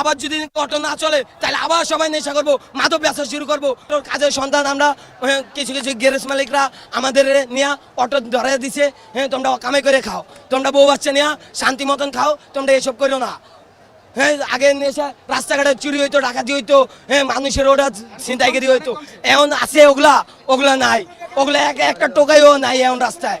আবার যদি অটো না চলে তাহলে আবার সবাই নেশা করব মাদক ব্যবসা শুরু করব। কাজের সন্তান আমরা হ্যাঁ, কিছু কিছু গ্যারেজ মালিকরা আমাদের নিয়ে অটো ধরে দিছে হ্যাঁ তোমরা কামাই করে খাও। তোমরা বউ বাচ্চা নিয়ে শান্তি মতন খাও তোমরা এসব করো না। হ্যাঁ আগে নেশা রাস্তাঘাটে চুরি হইতো ডাকাতি হইতো হ্যাঁ মানুষের ওটা ছিনতাইগিরি হইতো। এখন আছে ওগুলা ওগুলা নাই। ওগুলা এক একটা টোকাইও নাই এখন রাস্তায়।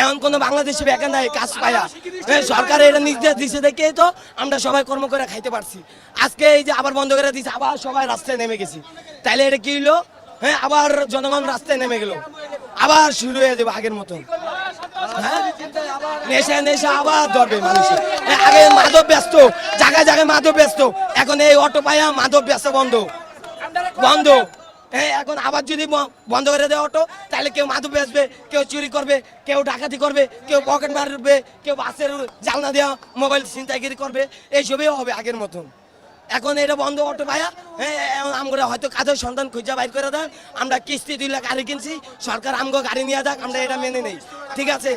এখন কোনো বাংলাদেশে বেকার নাই কাজ পায়া। হ্যাঁ, সরকার এটা নির্দেশ দিছে দেখে তো আমরা সবাই কর্ম করে খাইতে পারছি। আজকে এই যে আবার বন্ধ করে দিছে আবার সবাই রাস্তায় নেমে গেছি। তাইলে এটা কি হইল? হ্যাঁ আবার জনগণ রাস্তায় নেমে গেল। আবার শুরু হয়ে যাবে আগের মতন। হ্যাঁ? নেশা নেশা আবার ধরবে মানুষের। হ্যাঁ, আগে মাদক ব্যস্ত জায়গায় জায়গায় মাদক ব্যস্ত। এখন এই অটো পায়া মাদক ব্যস্ত বন্ধ। বন্ধ। হ্যাঁ এখন আবার যদি বন্ধ করে দেয় অটো, তাহলে কেউ মাদু বেচবে, কেউ চুরি করবে, কেউ ডাকাতি করবে, কেউ পকেট মারবে, কেউ বাসের জালনা দেওয়া মোবাইল ছিনতাইগিরি করবে, এইসবই হবে আগের মতন। এখন এটা বন্ধ অটো এখন আমরা হয়তো কাজের সন্ধান খুঁজে বাইর করে দেন। আমরা কিস্তি দুই লাখ গাড়ি কিনছি, সরকার আমগো গাড়ি নিয়ে যাক, আমরা এটা মেনে নেই। ঠিক আছে?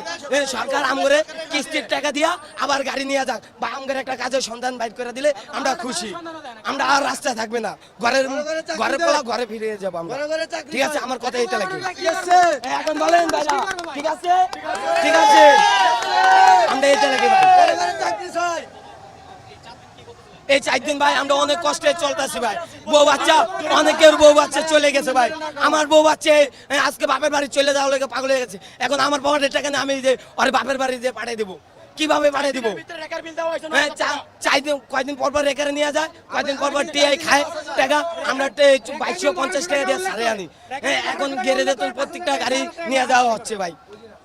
সরকার আমগরে কিস্তির টাকা দিয়া আবার গাড়ি নিয়ে যাক, বা আমগরে একটা কাজের সন্ধান বাইর করে দিলে আমরা খুশি। আমরা আর রাস্তায় থাকবে না। ঘরের ঘরে পোলা ঘরে ফিরে যাব আমরা। ঠিক আছে? আমার কথা এটা লাগে। এখন বলেন ঠিক আছে? ঠিক আছে? আমরা এটা লাগে ভাই। এই চার দিন ভাই, আমরা অনেক কষ্টে চলতেছি ভাই। বউ বাচ্চা, অনেকের বউ বাচ্চা চলে গেছে ভাই। আমার বউ বাচ্চা আজকে বাপের বাড়ি চলে যাওয়ার লেগে পাগল হয়ে গেছে। এখন আমার পকেটের টাকা আমি যে ওর বাপের বাড়ি দিয়ে পাঠিয়ে দেবো। কীভাবে পাঠিয়ে দিব? হ্যাঁ কয়দিন পর পর রেকারে নিয়ে যায়, কয়দিন পর পর টিআই খায়। টাকা, আমরা বাইশশো পঞ্চাশ টাকা দিয়ে সারে আনি। হ্যাঁ এখন গেড়ে দিত প্রত্যেকটা গাড়ি নিয়ে যাওয়া হচ্ছে ভাই।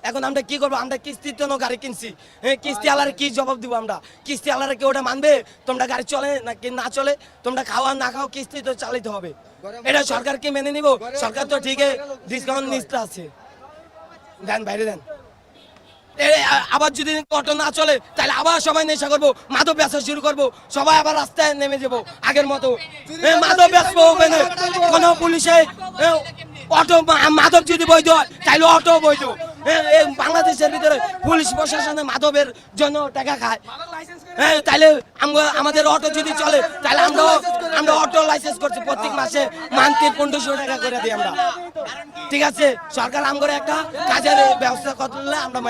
এখন আমরা কি করব? আমরা কিস্তির জন্য গাড়ি কিনছি। হ্যাঁ কিস্তি আলারে কি জবাব দিব আমরা? কিস্তি আলারে কি ওটা মানবে? তোমরা গাড়ি চলে না না চলে? তোমরা খাওয়া না খাও, কিস্তি তো চালাইতে হবে। এটা সরকার কি মেনে নিব। সরকার তো ঠিকই ডিসকাউন্ট নিতে আছে। দেন, বাইরে দেন। আবার যদি অটো না চলে, তাহলে আবার সবাই নেশা করব। মাদক ব্যবসা শুরু করব। সবাই আবার রাস্তায় নেমে যাব আগের মতো। মাদক ব্যবসা কোনো পুলিশে অটো মাধব যদি বৈধ তাইলে অটো বৈধ। বাংলাদেশের ভিতরে পুলিশ প্রশাসনে মাধবের জন্য টাকা খায়। হ্যাঁ তাহলে আমাদের অটো যদি চলে তাহলে আমরা আমরা অটো লাইসেন্স করছি প্রত্যেক মাসে। মান্থলি পনেরোশো টাকা করে দিই আমরা। ঠিক আছে? সরকার আমরা একটা কাজের ব্যবস্থা করলে আমরা